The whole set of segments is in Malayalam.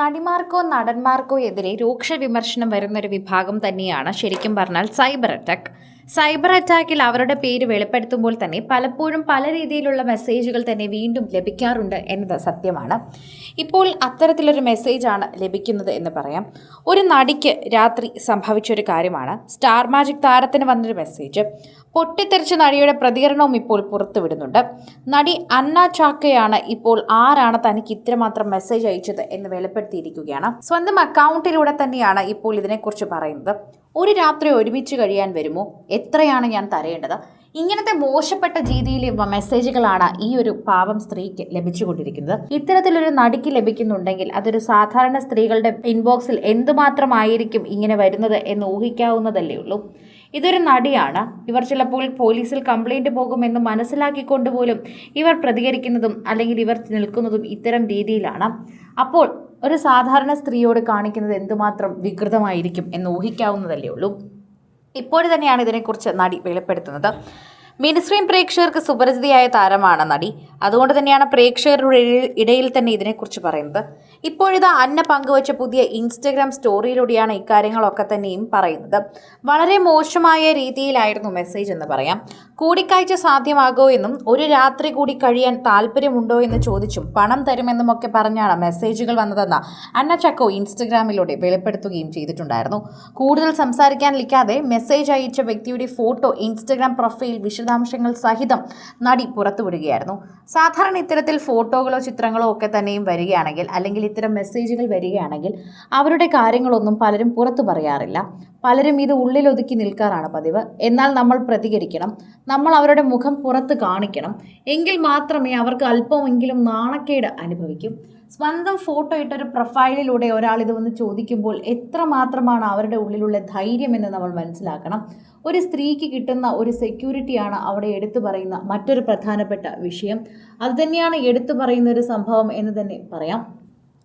നടിമാർക്കോ നടന്മാർക്കോ എതിരെ രൂക്ഷ വിമർശനം വരുന്നൊരു വിഭാഗം തന്നെയാണ് ശരിക്കും പറഞ്ഞാൽ സൈബർ അറ്റാക്ക്. സൈബർ അറ്റാക്കിൽ അവരുടെ പേര് വെളിപ്പെടുത്തുമ്പോൾ തന്നെ പലപ്പോഴും പല രീതിയിലുള്ള മെസ്സേജുകൾ തന്നെ വീണ്ടും ലഭിക്കാറുണ്ട് എന്നത് സത്യമാണ്. ഇപ്പോൾ അത്തരത്തിലൊരു മെസ്സേജാണ് ലഭിക്കുന്നത് എന്ന് പറയാം. ഒരു നടിക്ക് രാത്രി സംഭവിച്ചൊരു കാര്യമാണ്. സ്റ്റാർ മാജിക് താരത്തിന് വന്നൊരു മെസ്സേജ്. പൊട്ടിത്തെറിച്ച നടിയുടെ പ്രതികരണവും ഇപ്പോൾ പുറത്തുവിടുന്നുണ്ട്. നടി അന്ന ചാക്കയാണ് ഇപ്പോൾ ആരാണ് തനിക്ക് ഇത്രമാത്രം മെസ്സേജ് അയച്ചത് എന്ന് വെളിപ്പെടുത്തിയിരിക്കുകയാണ്. സ്വന്തം അക്കൗണ്ടിലൂടെ തന്നെയാണ് ഇപ്പോൾ ഇതിനെക്കുറിച്ച് പറയുന്നത്. ഒരു രാത്രി ഒരുമിച്ച് കഴിയാൻ വരുമോ? എത്രയാണ് ഞാൻ തരേണ്ടത്? ഇങ്ങനത്തെ മോശപ്പെട്ട രീതിയിൽ മെസ്സേജുകളാണ് ഈ ഒരു പാവം സ്ത്രീക്ക് ലഭിച്ചുകൊണ്ടിരിക്കുന്നത്. ഇത്തരത്തിലൊരു നടിക്ക് ലഭിക്കുന്നുണ്ടെങ്കിൽ അതൊരു സാധാരണ സ്ത്രീകളുടെ ഇൻബോക്സിൽ എന്തുമാത്രമായിരിക്കും ഇങ്ങനെ വരുന്നത് എന്ന് ഊഹിക്കാവുന്നതല്ലേ ഉള്ളൂ. ഇതൊരു നടിയാണ്. ഇവർ ചിലപ്പോൾ പോലീസിൽ കംപ്ലൈന്റ് പോകുമെന്ന് മനസ്സിലാക്കിക്കൊണ്ട് പോലും ഇവർ പ്രതികരിക്കുന്നതും അല്ലെങ്കിൽ ഇവർ നിൽക്കുന്നതും ഇത്തരം രീതിയിലാണ്. അപ്പോൾ ഒരു സാധാരണ സ്ത്രീയോട് കാണിക്കുന്നത് എന്തുമാത്രം വികൃതമായിരിക്കും എന്ന് ഊഹിക്കാവുന്നതല്ലേ ഉള്ളൂ? ഇപ്പോൾ തന്നെയാണ് ഇതിനെക്കുറിച്ച് നടി വെളിപ്പെടുത്തുന്നത്. മിനിസ്ട്രീം പ്രേക്ഷകർക്ക് സുപരിചിതയായ താരമാണ് നടി. അതുകൊണ്ട് തന്നെയാണ് പ്രേക്ഷകരുടെ ഇടയിൽ- തന്നെ ഇതിനെക്കുറിച്ച് പറയുന്നത്. ഇപ്പോഴിതാ അന്ന പങ്കുവച്ച പുതിയ ഇൻസ്റ്റഗ്രാം സ്റ്റോറിയിലൂടെയാണ് ഇക്കാര്യങ്ങളൊക്കെ തന്നെയും പറയുന്നത്. വളരെ മോശമായ രീതിയിലായിരുന്നു മെസ്സേജ് എന്ന് പറയാം. കൂടിക്കാഴ്ച സാധ്യമാകോ എന്നും ഒരു രാത്രി കൂടി കഴിയാൻ താല്പര്യമുണ്ടോ എന്ന് ചോദിച്ചും പണം തരുമെന്നും ഒക്കെ പറഞ്ഞാണ് മെസ്സേജുകൾ വന്നതെന്ന അന്ന ചക്കോ ഇൻസ്റ്റഗ്രാമിലൂടെ വെളിപ്പെടുത്തുകയും ചെയ്തിട്ടുണ്ടായിരുന്നു. കൂടുതൽ സംസാരിക്കാനിരിക്കാതെ മെസ്സേജ് അയച്ച വ്യക്തിയുടെ ഫോട്ടോ ഇൻസ്റ്റഗ്രാം പ്രൊഫൈൽ വിശദാംശങ്ങൾ സഹിതം നടി പുറത്തുവിടുകയായിരുന്നു. സാധാരണ ഇത്തരത്തിൽ ഫോട്ടോകളോ ചിത്രങ്ങളോ ഒക്കെ തന്നെയും വരികയാണെങ്കിൽ അല്ലെങ്കിൽ ഇത്തരം മെസ്സേജുകൾ വരികയാണെങ്കിൽ അവരുടെ കാര്യങ്ങളൊന്നും പലരും പുറത്തു പറയാറില്ല. പലരും ഇത് ഉള്ളിലൊതുക്കി നിൽക്കാറാണ് പതിവ്. എന്നാൽ നമ്മൾ പ്രതികരിക്കണം. നമ്മൾ അവരുടെ മുഖം പുറത്ത് കാണിക്കണം. എങ്കിൽ മാത്രമേ അവർക്ക് അല്പമെങ്കിലും നാണക്കേട് അനുഭവിക്കും. സ്വന്തം ഫോട്ടോ ഇട്ടൊരു പ്രൊഫൈലിലൂടെ ഒരാൾ ഇത് വന്ന് ചോദിക്കുമ്പോൾ എത്രമാത്രമാണ് അവരുടെ ഉള്ളിലുള്ള ധൈര്യം എന്ന് നമ്മൾ മനസ്സിലാക്കണം. ഒരു സ്ത്രീക്ക് കിട്ടുന്ന ഒരു സെക്യൂരിറ്റിയാണ് അവിടെ എടുത്തു പറയുന്ന മറ്റൊരു പ്രധാനപ്പെട്ട വിഷയം. അതുതന്നെയാണ് എടുത്തു പറയുന്ന ഒരു സംഭവം എന്ന് തന്നെ പറയാം.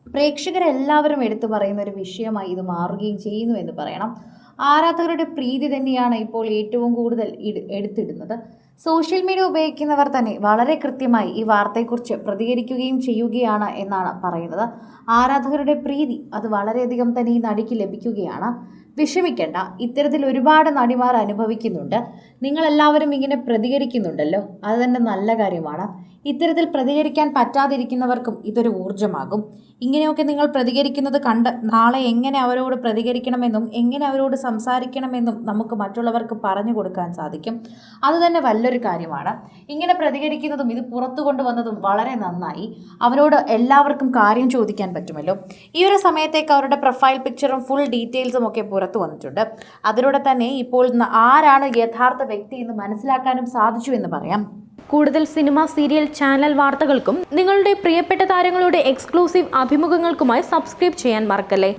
പ്രേക്ഷകരെല്ലാവരും എടുത്തു പറയുന്ന ഒരു വിഷയമായി ഇത് മാറുകയും ചെയ്യുന്നു എന്ന് പറയണം. ആരാധകരുടെ പ്രീതി തന്നെയാണ് ഇപ്പോൾ ഏറ്റവും കൂടുതൽ എടുത്തിടുന്നത്. സോഷ്യൽ മീഡിയ ഉപയോഗിക്കുന്നവർ തന്നെ വളരെ കൃത്യമായി ഈ വാർത്തയെക്കുറിച്ച് പ്രതികരിക്കുകയും ചെയ്യുകയാണ് എന്നാണ് പറയുന്നത്. ആരാധകരുടെ പ്രീതി അത് വളരെയധികം തന്നെ ഈ നടിക്ക് ലഭിക്കുകയാണ്. വിഷമിക്കേണ്ട. ഇത്തരത്തിൽ ഒരുപാട് നടിമാർ അനുഭവിക്കുന്നുണ്ട്. നിങ്ങളെല്ലാവരും ഇങ്ങനെ പ്രതികരിക്കുന്നുണ്ടല്ലോ? അത് തന്നെ നല്ല കാര്യമാണ്. ഇത്തരത്തിൽ പ്രതികരിക്കാൻ പറ്റാതിരിക്കുന്നവർക്കും ഇതൊരു ഊർജമാകും. ഇങ്ങനെയൊക്കെ നിങ്ങൾ പ്രതികരിക്കുന്നത് കണ്ട് നാളെ എങ്ങനെ അവരോട് പ്രതികരിക്കണമെന്നും എങ്ങനെ അവരോട് സംസാരിക്കണമെന്നും നമുക്ക് മറ്റുള്ളവർക്ക് പറഞ്ഞു കൊടുക്കാൻ സാധിക്കും. അത് തന്നെ വല്ലൊരു കാര്യമാണ്. ഇങ്ങനെ പ്രതികരിക്കുന്നതും ഇത് പുറത്തു കൊണ്ടുവന്നതും വളരെ നന്നായി. അവരോട് എല്ലാവർക്കും കാര്യം ചോദിക്കാൻ പറ്റുമല്ലോ. ഈ ഒരു സമയത്തേക്ക് അവരുടെ പ്രൊഫൈൽ പിക്ചറും ഫുൾ ഡീറ്റെയിൽസും ഒക്കെ പുറത്തു വന്നിട്ടുണ്ട്. അതിലൂടെ തന്നെ ഇപ്പോൾ ആരാണ് യഥാർത്ഥ വ്യക്തി എന്ന് മനസ്സിലാക്കാനും സാധിച്ചു എന്ന് പറയാം. കൂടുതൽ സിനിമ സീരിയൽ ചാനൽ വാർത്തകൾക്കും നിങ്ങളുടെ പ്രിയപ്പെട്ട താരങ്ങളുടെ എക്സ്ക്ലൂസീവ് അഭിമുഖങ്ങൾക്കുമായി സബ്സ്ക്രൈബ് ചെയ്യാൻ മറക്കല്ലേ?